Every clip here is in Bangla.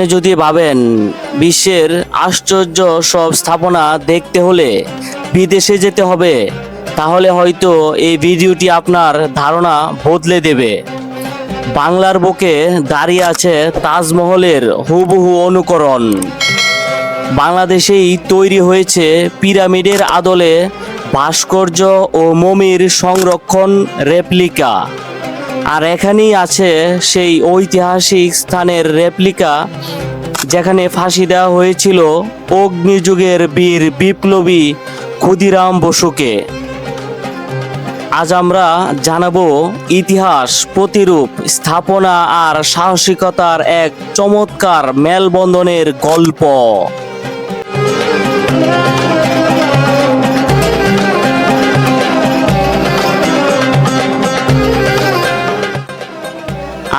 আপনি যদি ভাবেন বিশ্বের আশ্চর্য সব স্থাপনা দেখতে হলে বিদেশে যেতে হবে, তাহলে হয়তো এই ভিডিওটি আপনার ধারণা বদলে দেবে। বাংলার বুকে দাঁড়িয়ে আছে তাজমহলের হুবহু অনুকরণ। বাংলাদেশেই তৈরি হয়েছে পিরামিডের আদলে ভাস্কর্য ও মমির সংরক্ষণ রেপ্লিকা। আর এখানেই আছে সেই ঐতিহাসিক স্থানের রেপ্লিকা যেখানে ফাঁসি দেওয়া হয়েছিল অগ্নিযুগের বীর বিপ্লবী ক্ষুদিরাম বসুকে। আজ আমরা জানাব ইতিহাস, প্রতিরূপ, স্থাপনা আর সাহসিকতার এক চমৎকার মেলবন্ধনের গল্প।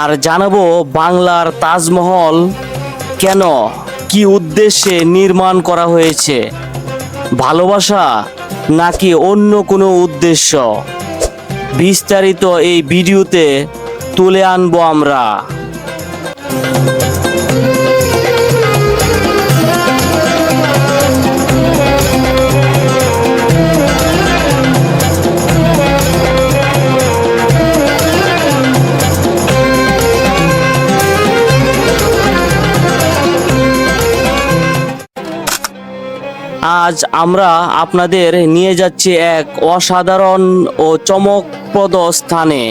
আর জানাব বাংলার তাজমহল কেন? কি উদ্দেশ্যে নির্মাণ করা হয়েছে? ভালোবাসা নাকি অন্য কোনো উদ্দেশ্য? বিস্তারিত এই ভিডিওতে তুলে আনব আমরা। আজ আমরা আপনাদের নিয়ে যাচ্ছি এক অসাধারণ ও চমকপ্রদ স্থানে,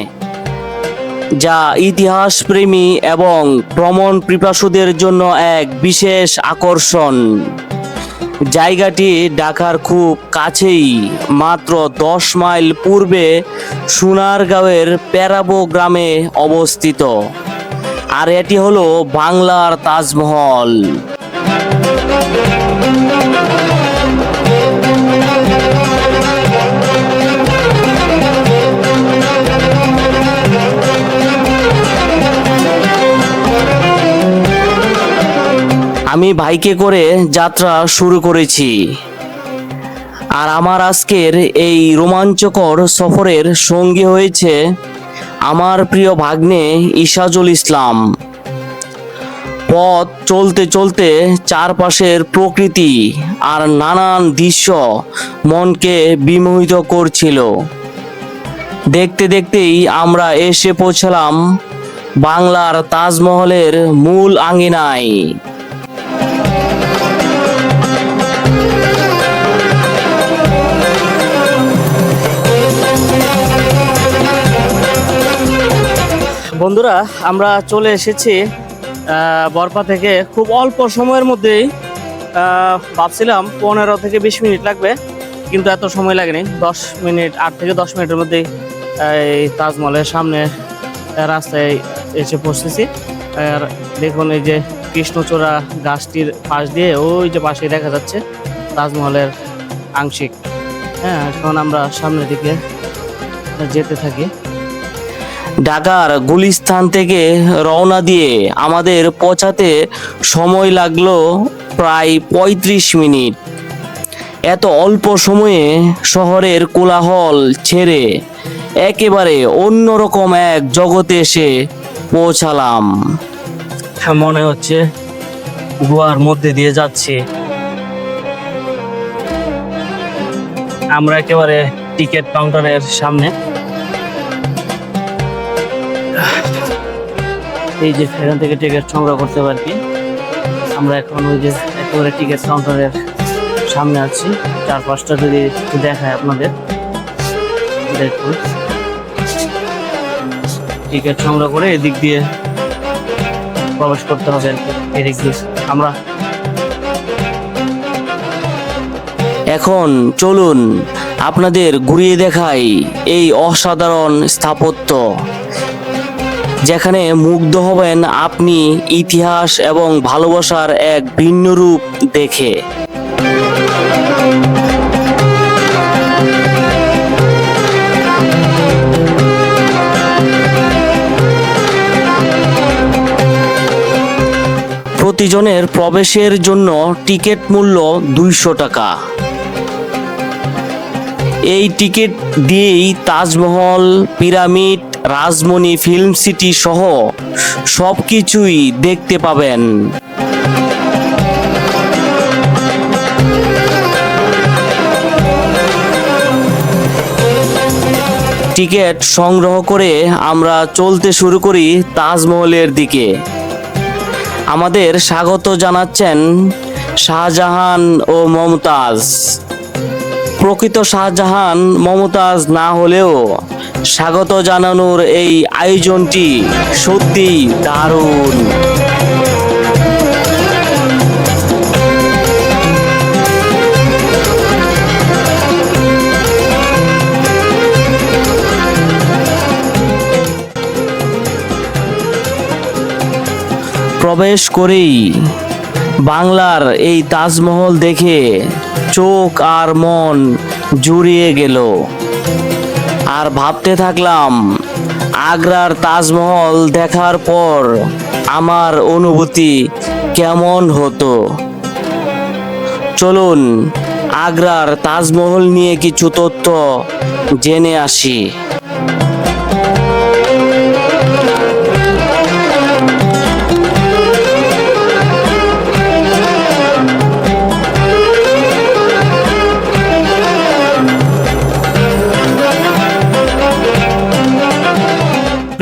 যা ইতিহাস প্রেমী এবং ভ্রমণ পিপাসুদের জন্য এক বিশেষ আকর্ষণ। জায়গাটি ঢাকার খুব কাছেই, মাত্র দশ মাইল পূর্বে সোনারগাঁওয়ের প্যারাবো গ্রামে অবস্থিত। আর এটি হলো বাংলার তাজমহল। আমি বাইকে করে যাত্রা শুরু করেছি। আর আমার আজকের এই রোমাঞ্চকর সফরের সঙ্গী হয়েছে আমার প্রিয় ভাগ্নে ইশাজুল ইসলাম। পথ চলতে চলতে চারপাশের প্রকৃতি আর নানান দৃশ্য মনকে বিমোহিত করছিল। দেখতে দেখতেই আমরা এসে পৌঁছলাম বাংলার তাজমহলের মূল আঙ্গিনায় বন্ধুরা, আমরা চলে এসেছি বরপা থেকে। খুব অল্প সময়ের মধ্যেই ভাবছিলাম পনেরো থেকে বিশ মিনিট লাগবে, কিন্তু এত সময় লাগেনি। দশ মিনিট, আট থেকে দশ মিনিটের মধ্যেই এই তাজমহলের সামনে রাস্তায় এসে পৌঁছেছি। আর দেখুন এই যে কৃষ্ণচূড়া গাছটির পাশ দিয়ে, ওই যে পাশে দেখা যাচ্ছে তাজমহলের আংশিক। হ্যাঁ এখন আমরা সামনের দিকে যেতে থাকি। ঢাকার গুলিস্তান থেকে রওনা দিয়ে আমাদের পৌঁছাতে সময় লাগল প্রায় পঁয়ত্রিশ মিনিট। এত অল্প সময়ে শহরের কোলাহল ছেড়ে একেবারে অন্যরকম এক জগতে এসে পৌঁছালাম। হ্যাঁ, মনে হচ্ছে গুহার মধ্যে দিয়ে যাচ্ছে। আমরা একেবারে টিকিট কাউন্টারের সামনে এই যে এখান থেকে টিকিট সংগ্রহ করতে পারি আমরা এখন ওই যে একেবারে টিকিট কাউন্টারের সামনে আছি। চার পাঁচটা যদি দেখায় আপনাদের। দেখুন। টিকিট সংগ্রহ করে এদিক দিয়ে প্রবেশ করতে হবে আর কি এদিক দিয়ে আমরা এখন চলুন আপনাদের ঘুরিয়ে দেখাই এই অসাধারণ স্থাপত্য। যেখানে মুগ্ধ হবেন আপনি ইতিহাস এবং ভালোবাসার এক ভিন্ন রূপ দেখে। প্রতিজনের প্রবেশের জন্য টিকিট মূল্য দুইশো টাকা। এই টিকিট দিয়েই Taj Mahal, pyramid Rajmoni film city সহ সব কিছুই দেখতে পাবেন। টিকিট সংগ্রহ করে আমরা চলতে শুরু করি তাজমহলের দিকে। আমাদের স্বাগত জানাচ্ছেন শাহজাহান ও মমতাজ। প্রকৃত শাহজাহান, মমতাজ না হলেও স্বাগত জানানোর এই আয়োজনটি সত্যি দারুণ। প্রবেশ করেই বাংলার এই তাজমহল দেখে চোখ আর মন জুড়িয়ে গেল। আর ভাবতে থাকলাম, আগ্রার তাজমহল দেখার পর আমার অনুভূতি কেমন হতো। চলুন, আগ্রার তাজমহল নিয়ে কিছু তথ্য জেনে আসি।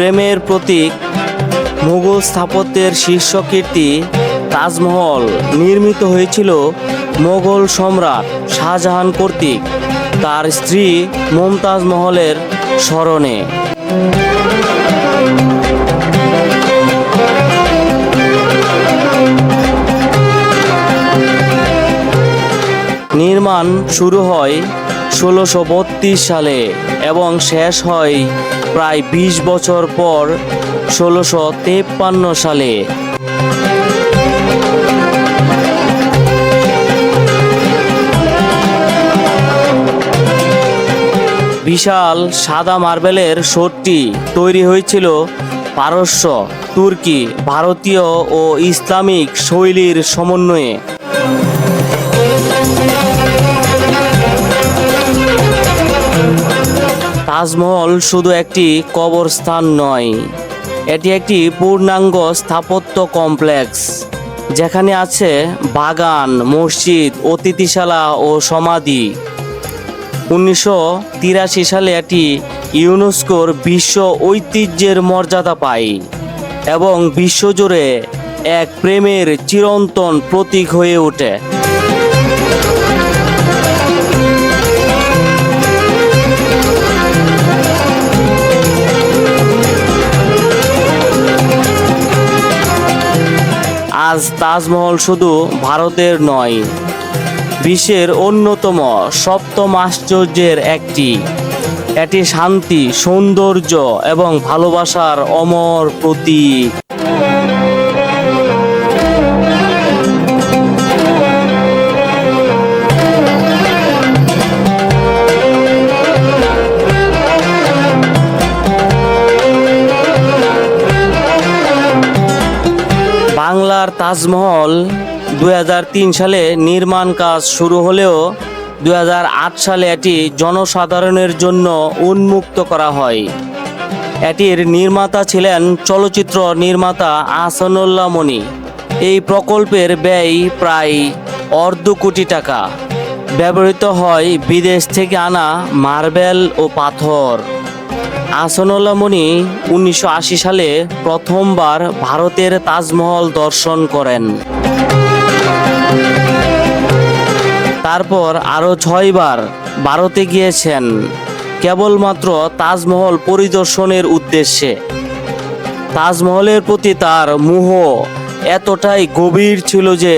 প্রেমের প্রতীক, মুঘল স্থাপত্যের শীর্ষ কীর্তি তাজমহল নির্মিত হয়েছিল মোগল সম্রাট শাহজাহান কর্তৃক। তার স্ত্রী মমতাজ মহলের স্মরণে। নির্মাণ শুরু হয় ষোলোশো সালে এবং শেষ হয় প্রায় বিশ বছর পর ষোলোশো সালে। বিশাল সাদা মার্বেলের শোটটি তৈরি হয়েছিল পারস্য, তুর্কি, ভারতীয় ও ইসলামিক শৈলীর সমন্বয়ে। তাজমহল শুধু একটি কবরস্থান নয়, এটি একটি পূর্ণাঙ্গ স্থাপত্য কমপ্লেক্স, যেখানে আছে বাগান, মসজিদ, অতিথিশালা ও সমাধি। উনিশশো তিরাশি সালে এটি ইউনেস্কোর বিশ্ব ঐতিহ্যের মর্যাদা পায় এবং বিশ্বজুড়ে এক প্রেমের চিরন্তন প্রতীক হয়ে ওঠে। আজ তাজমহল শুধু ভারতের নয়, বিশ্বের অন্যতম সপ্তম আশ্চর্যের একটি। এটি শান্তি, সৌন্দর্য এবং ভালোবাসার অমর প্রতীক। তাজমহল দু হাজার তিন সালে নির্মাণ কাজ শুরু হলেও দু হাজার আট সালে এটি জনসাধারণের জন্য উন্মুক্ত করা হয়। এটির নির্মাতা ছিলেন চলচ্চিত্র নির্মাতা আহসানুল্লাহ মনি। এই প্রকল্পের ব্যয় প্রায় অর্ধ কোটি টাকা। ব্যবহৃত হয় বিদেশ থেকে আনা মার্বেল ও পাথর। আসনুল্লাহ মনি উনিশশো সালে প্রথমবার ভারতের তাজমহল দর্শন করেন। তারপর আরও ছয়বার ভারতে গিয়েছেন, কেবলমাত্র তাজমহল পরিদর্শনের উদ্দেশ্যে। তাজমহলের প্রতি তার মোহ এতটাই গভীর ছিল যে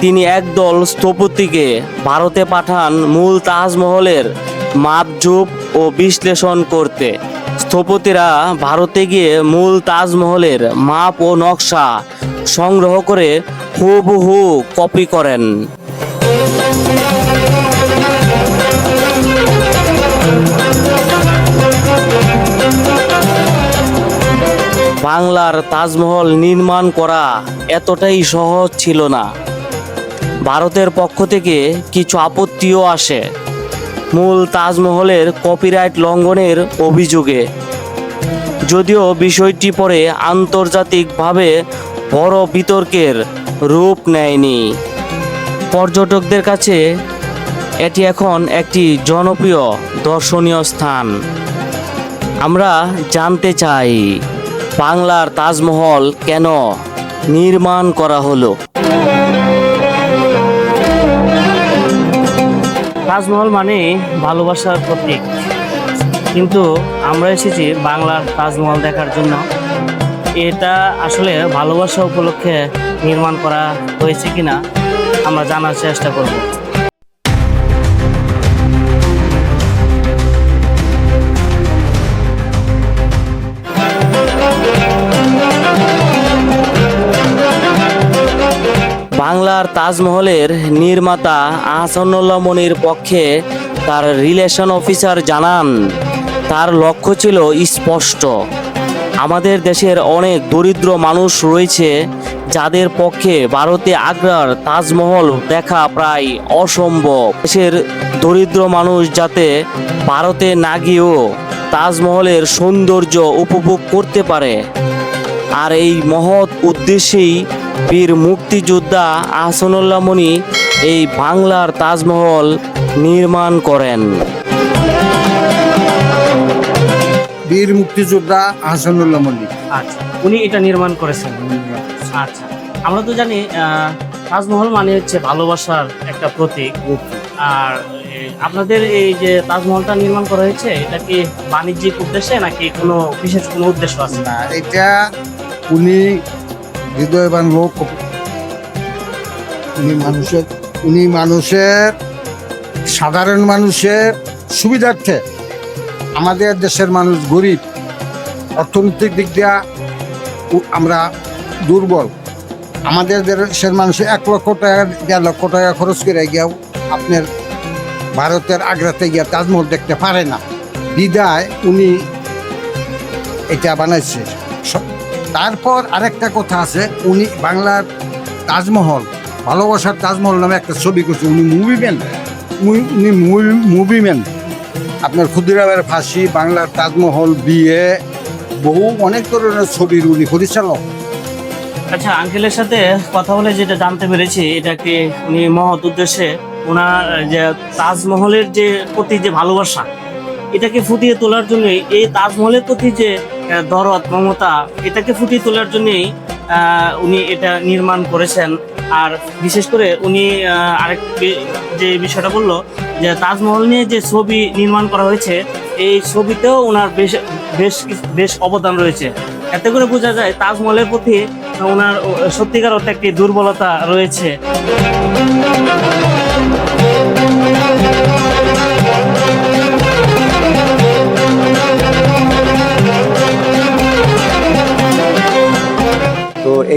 তিনি একদল স্থপতিকে ভারতে পাঠান মূল তাজমহলের মাপজুপ ও বিশ্লেষণ করতে। স্থপতিরা ভারতে গিয়ে মূল তাজমহলের মাপ ও নকশা সংগ্রহ করে হুবহু কপি করেন। বাংলার তাজমহল নির্মাণ করা এতটাই সহজ ছিল না। ভারতের পক্ষ থেকে কিছু আপত্তিও আসে। মূল তাজমহলের কপিরাইট লঙ্ঘনের অভিযোগে যদিও বিষয়টি পরে আন্তর্জাতিকভাবে বড় বিতর্কের রূপ নেয়নি। পর্যটকদের কাছে এটি এখন একটি জনপ্রিয় দর্শনীয় স্থান। আমরা জানতে চাই, বাংলার তাজমহল কেন নির্মাণ করা হলো? তাজমহল মানে ভালোবাসার প্রতীক। কিন্তু আমরা এসেছি বাংলার তাজমহল দেখার জন্য। এটা আসলে ভালোবাসা উপলক্ষে নির্মাণ করা হয়েছে কিনা আমরা জানার চেষ্টা করব। বাংলার তাজমহলের নির্মাতা আহসানুল্লাহ মনির পক্ষে তার রিলেশন অফিসার জানান তার লক্ষ্য ছিল স্পষ্ট। আমাদের দেশের অনেক দরিদ্র মানুষ রয়েছে, যাদের পক্ষে ভারতে আগ্রার তাজমহল দেখা প্রায় অসম্ভব। দেশের দরিদ্র মানুষ যাতে ভারতে না গিয়েও তাজমহলের সৌন্দর্য উপভোগ করতে পারে। আর এই মহৎ উদ্দেশ্যেই বীর মুক্তিযোদ্ধা আহসানুল্লাহ মনি এই বাংলার তাজমহল নির্মাণ করেন। বীর মুক্তিযোদ্ধা হাসানুল্লাহ মল্লিক। আচ্ছা উনি এটা নির্মাণ করেছেন। আচ্ছা আমরা তো জানি তাজমহল মানে হচ্ছে ভালোবাসার একটা প্রতীক। আর আপনাদের এই যে তাজমহলটা নির্মাণ করা হয়েছে এটা কি বাণিজ্যিক উদ্দেশ্যে নাকি কোনো বিশেষ কোনো উদ্দেশ্য আছে? না এটা উনি হৃদয়বান লোক। উনি মানুষের উনি মানুষের সাধারণ মানুষের সুবিধার্থে আমাদের দেশের মানুষ গরিব, অর্থনৈতিক দিক দিয়া আমরা দুর্বল। আমাদের দেশের মানুষ এক লক্ষ টাকা, দেড় লক্ষ টাকা খরচ করে গিয়েও আপনার ভারতের আগ্রাতে গিয়া তাজমহল দেখতে পারে না। বিদায় উনি এটা বানাইছে। তারপর আরেকটা কথা আছে, উনি বাংলার তাজমহল, ভালোবাসার তাজমহল নামে একটা ছবি করছে, উনি মুভিম্যান উনি মুভিম্যান আপনার ক্ষুদিরামের ফাঁসি, বাংলার তাজমহল, বিয়ে, বহু অনেক ধরনের ছবির উনি পরিচালক। আচ্ছা আঙ্কেলের সাথে কথা বলে যেটা জানতে পেরেছি এটাকে উনি মহৎ উদ্দেশ্যে ওনার যে তাজমহলের যে প্রতি যে ভালোবাসা, এটাকে ফুটিয়ে তোলার জন্যই, এই তাজমহলের প্রতি যে দরদ, মমতা, এটাকে ফুটিয়ে তোলার জন্যই উনি এটা নির্মাণ করেছেন। আর বিশেষ করে উনি আরেক যে বিষয়টা বলল যে তাজমহল নিয়ে যে ছবি নির্মাণ করা হয়েছে, এই ছবিতেও ওনার বেশ বেশ বেশ অবদান রয়েছে। এতে করে বোঝা যায় তাজমহলের প্রতি ওনার সত্যিকার একটি দুর্বলতা রয়েছে।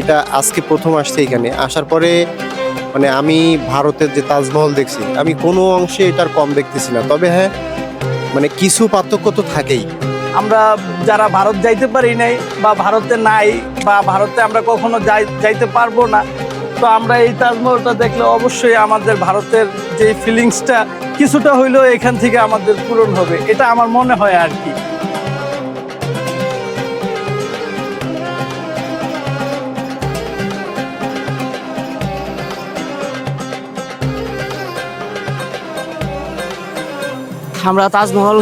এটা আজকে প্রথম আসছে এখানে। আসার পরে মানে আমি ভারতের যে তাজমহল দেখছি, আমি কোনো অংশে এটার কম দেখতেছি না। তবে হ্যাঁ মানে কিছু পার্থক্য তো থাকেই। আমরা যারা ভারত যাইতে পারি নাই বা ভারতে নাই বা ভারতে আমরা কখনো যাই, যাইতে পারব না, তো আমরা এই তাজমহলটা দেখলে অবশ্যই আমাদের ভারতের যে ফিলিংসটা কিছুটা হইলেও এখান থেকে আমাদের পূরণ হবে। এটা আমার মনে হয় আর কি। আমরা তাজমহল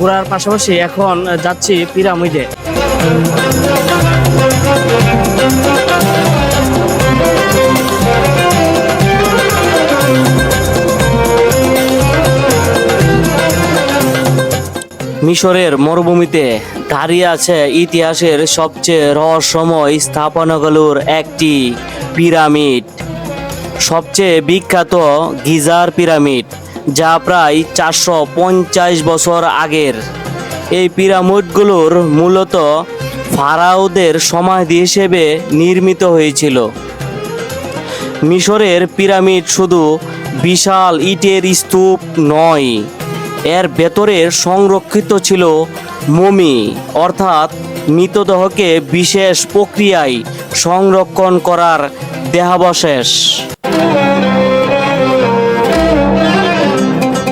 ঘোরার পাশাপাশি এখন যাচ্ছি পিরামিডে। মিশরের মরুভূমিতে দাঁড়িয়ে আছে ইতিহাসের সবচেয়ে রহস্যময় স্থাপনাগুলোর একটি পিরামিড। সবচেয়ে বিখ্যাত গিজার পিরামিড। যা প্রায় চারশো পঞ্চাশ বছর আগের। এই পিরামিডগুলোর মূলত ফারাওদের সমাধি হিসেবে নির্মিত হয়েছিল। মিশরের পিরামিড শুধু বিশাল ইটের স্তূপ নয়, এর ভেতরে সংরক্ষিত ছিল মমি, অর্থাৎ মৃতদেহকে বিশেষ প্রক্রিয়ায় সংরক্ষণ করার দেহাবশেষ।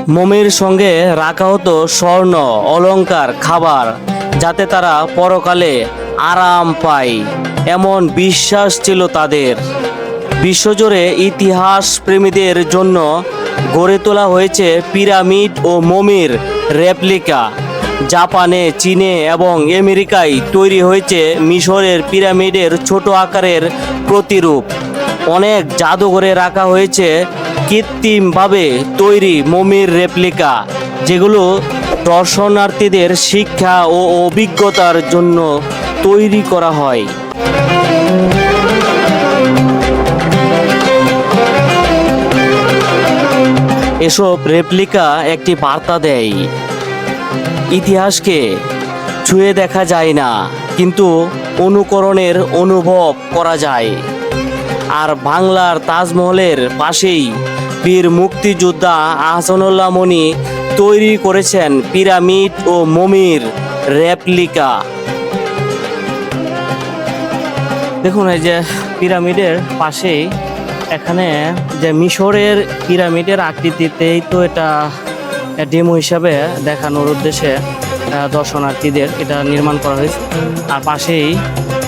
মমির সঙ্গে রাখা হতো স্বর্ণ, অলঙ্কার, খাবার, যাতে তারা পরকালে আরাম পায়। এমন বিশ্বাস ছিল তাদের। বিশ্বজুড়ে ইতিহাস প্রেমীদের জন্য গড়ে তোলা হয়েছে পিরামিড ও মমির রেপ্লিকা। জাপানে, চীনে এবং আমেরিকায় তৈরি হয়েছে মিশরের পিরামিডের ছোট আকারের প্রতিরূপ। অনেক জাদুঘরে রাখা হয়েছে কৃত্রিমভাবে তৈরি মমির রেপ্লিকা, যেগুলো দর্শনার্থীদের শিক্ষা ও অভিজ্ঞতার জন্য তৈরি করা হয়। এসব রেপ্লিকা একটি বার্তা দেয়। ইতিহাসকে ছুঁয়ে দেখা যায় না, কিন্তু অনুকরণের অনুভব করা যায়। আর বাংলার তাজমহলের পাশেই বীর মুক্তিযোদ্ধা আহসানুল্লাহ মনি তৈরি করেছেন পিরামিড ও মমির রেপ্লিকা। দেখুন, এই যে পিরামিডের পাশেই এখানে যে মিশরের পিরামিডের আকৃতিতেই তো এটা ডেমো হিসাবে দেখানোর উদ্দেশ্যে দর্শনার্থীদের এটা নির্মাণ করা হয়েছে। আর পাশেই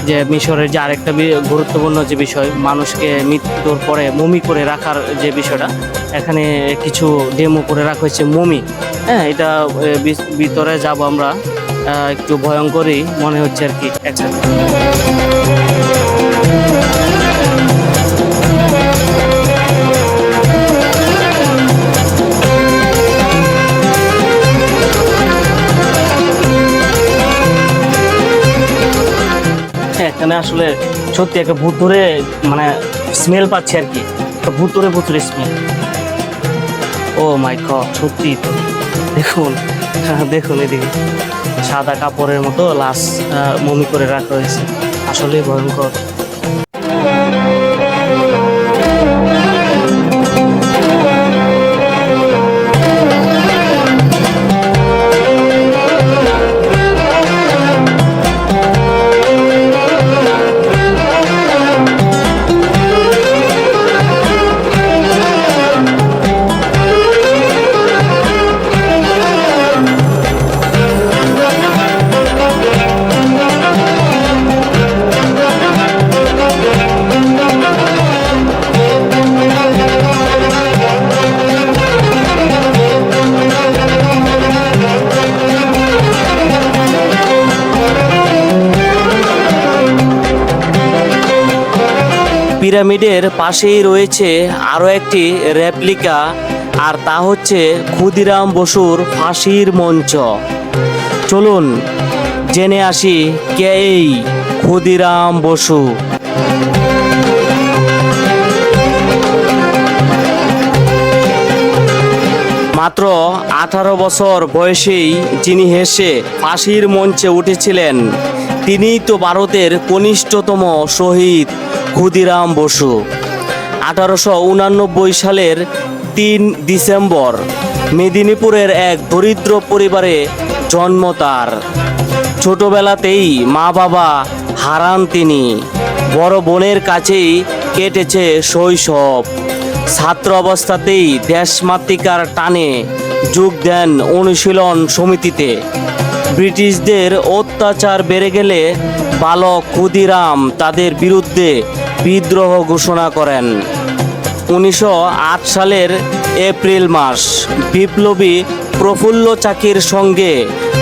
যে মিশরের যে আরেকটা গুরুত্বপূর্ণ যে বিষয়, মানুষকে মৃত্যুর পরে মমি করে রাখার যে বিষয়টা, এখানে কিছু ডেমো করে রাখা হয়েছে মমি। হ্যাঁ এটা ভিতরে যাব আমরা একটু ভয়ঙ্করই মনে হচ্ছে আর কি। এখানে আসলে সত্যি একটা ভূত ধরে মানে স্মেল পাচ্ছি আর কি। ভূত ধরে ভুতুরে স্মেল ও মাই গড সত্যি তো। দেখুন হ্যাঁ, দেখুন এদিকে। সাদা কাপড়ের মতো লাশ মমি করে রাখা হয়েছে। আসলেই ভয়ঙ্কর। পিরামিডের পাশেই রয়েছে আরও একটি রেপ্লিকা, আর তা হচ্ছে ক্ষুদিরাম বসুর ফাঁসির মঞ্চ। চলুন জেনে আসি কে এই ক্ষুদিরাম বসু। মাত্র আঠারো বছর বয়সেই যিনি হেসে ফাঁসির মঞ্চে উঠেছিলেন তিনিই তো ভারতের কনিষ্ঠতম শহীদ ক্ষুদিরাম বসু। আঠারোশো উনানব্বই সালের তিন ডিসেম্বর মেদিনীপুরের এক দরিদ্র পরিবারে জন্ম তার। ছোটবেলাতেই মা বাবা হারান তিনি। বড় বোনের কাছেই কেটেছে শৈশব। ছাত্র অবস্থাতেই দেশমাতৃকার টানে যোগ দেন অনুশীলন সমিতিতে। ব্রিটিশদের অত্যাচার বেড়ে গেলে বালক ক্ষুদিরাম তাদের বিরুদ্ধে বিদ্রোহ ঘোষণা করেন। উনিশশো আট সালের এপ্রিল মাস বিপ্লবী প্রফুল্ল চাকির সঙ্গে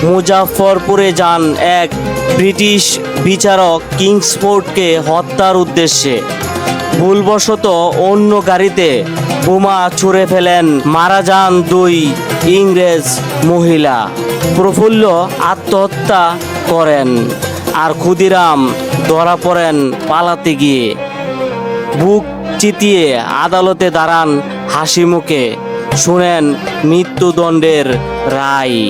মুজাফরপুরে যান এক ব্রিটিশ বিচারক কিংসফোর্ডকে হত্যার উদ্দেশ্যে। ভুলবশত অন্য গাড়িতে বোমা ছুঁড়ে ফেলেন মারা যান দুই ইংরেজ মহিলা। প্রফুল্ল আত্মহত্যা করেন আর ক্ষুদিরাম ধরা পড়েন পালাতে গিয়ে। বুক চিতিয়ে আদালতে দাঁড়ান হাসি মুখে শুনেন মৃত্যুদণ্ডের রায়।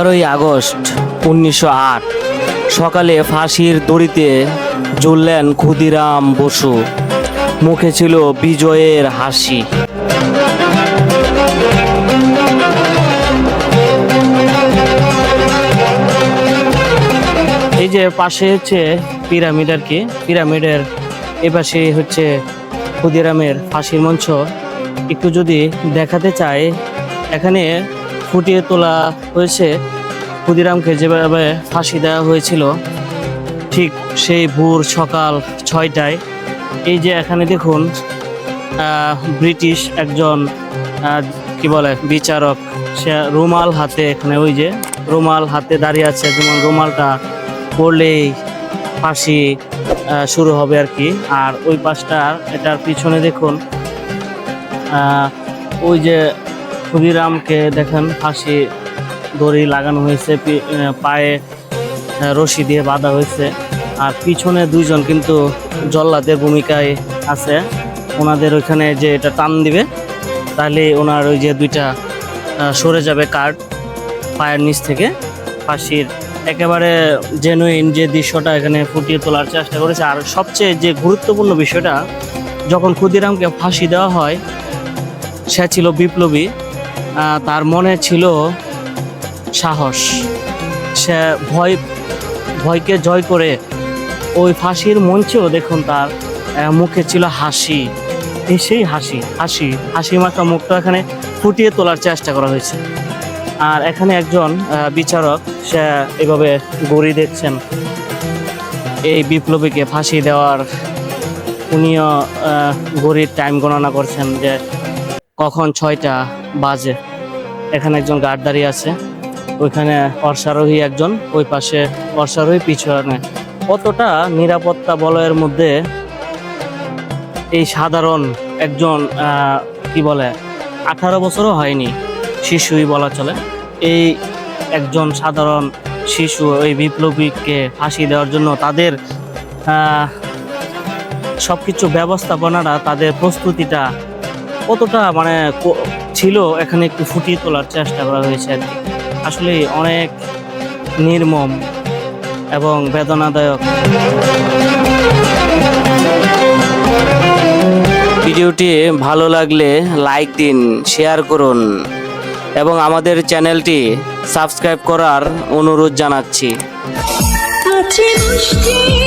এগারোই আগস্ট উনিশশো আট। সকালে ফাঁসির দড়িতে জ্বললেন ক্ষুদিরাম বসু। মুখে ছিল বিজয়ের হাসি। এই যে পাশে হচ্ছে পিরামিড আর কি, পিরামিডের এ পাশে হচ্ছে ক্ষুদিরামের ফাঁসির মঞ্চ। একটু যদি দেখাতে চাই, এখানে ফুটিয়ে তোলা হয়েছে। ক্ষুদিরামকে যেভাবে ফাঁসি দেওয়া হয়েছিল, ঠিক সেই ভোর সকাল ছয়টায়। এই যে এখানে দেখুন ব্রিটিশ একজন কি বলে, বিচারক, সে রুমাল হাতে এখানে ওই যে রুমাল হাতে দাঁড়িয়ে আছে। যেমন রুমালটা পড়লেই ফাঁসি শুরু হবে আর কি। আর ওই পাশটা, এটার পিছনে দেখুন ওই যে ক্ষুদিরামকে দেখেন ফাঁসি দড়ি লাগানো হয়েছে পায়ে রশি দিয়ে বাঁধা হয়েছে। আর পিছনে দুইজন কিন্তু জল্লাদের ভূমিকায় আছে। ওনাদের ওইখানে যে এটা টান দিবে, তাহলে ওনার ওই যে দুইটা সরে যাবে কার্ড পায়ের নিচ থেকে। ফাঁসির একেবারে জেনুইন যে দৃশ্যটা এখানে ফুটিয়ে তোলার চেষ্টা করেছে। আর সবচেয়ে যে গুরুত্বপূর্ণ বিষয়টা, যখন ক্ষুদিরামকে ফাঁসি দেওয়া হয়, সে ছিল বিপ্লবী। তার মনে ছিল সাহস। সে ভয়, ভয়কে জয় করে ওই ফাঁসির মঞ্চেও দেখুন তার মুখে ছিল হাসি। সেই হাসি হাসি হাসি মাখা মুখটা এখানে ফুটিয়ে তোলার চেষ্টা করা হয়েছে। আর এখানে একজন বিচারক, সে এভাবে গড়ি দেখছেন। এই বিপ্লবীকে ফাঁসি দেওয়ার উনিও ঘড়ির টাইম গণনা করছেন যে কখন ছয়টা বাজে। এখানে একজন গার্ড দাঁড়িয়ে আছে। ওইখানে অশ্বারোহী একজন, ওই পাশে অশ্বারোহী পিছনে। কতটা নিরাপত্তা বলয়ের মধ্যে এই সাধারণ একজন কি বলে, আঠারো বছরও হয়নি শিশুই বলা চলে। এই একজন সাধারণ শিশু ওই বিপ্লবীকে ফাঁসি দেওয়ার জন্য তাদের সব কিছু ব্যবস্থাপনাটা তাদের প্রস্তুতিটা কতটা মানে ক- ছিল এখানে একটু ফুটিয়ে তোলার চেষ্টা করা হয়েছে আর কি। আসলে অনেক নির্মম এবং বেদনাদায়ক। ভিডিওটি ভালো লাগলে লাইক দিন শেয়ার করুন এবং আমাদের চ্যানেলটি সাবস্ক্রাইব করার অনুরোধ জানাচ্ছি। আছে মুষ্টি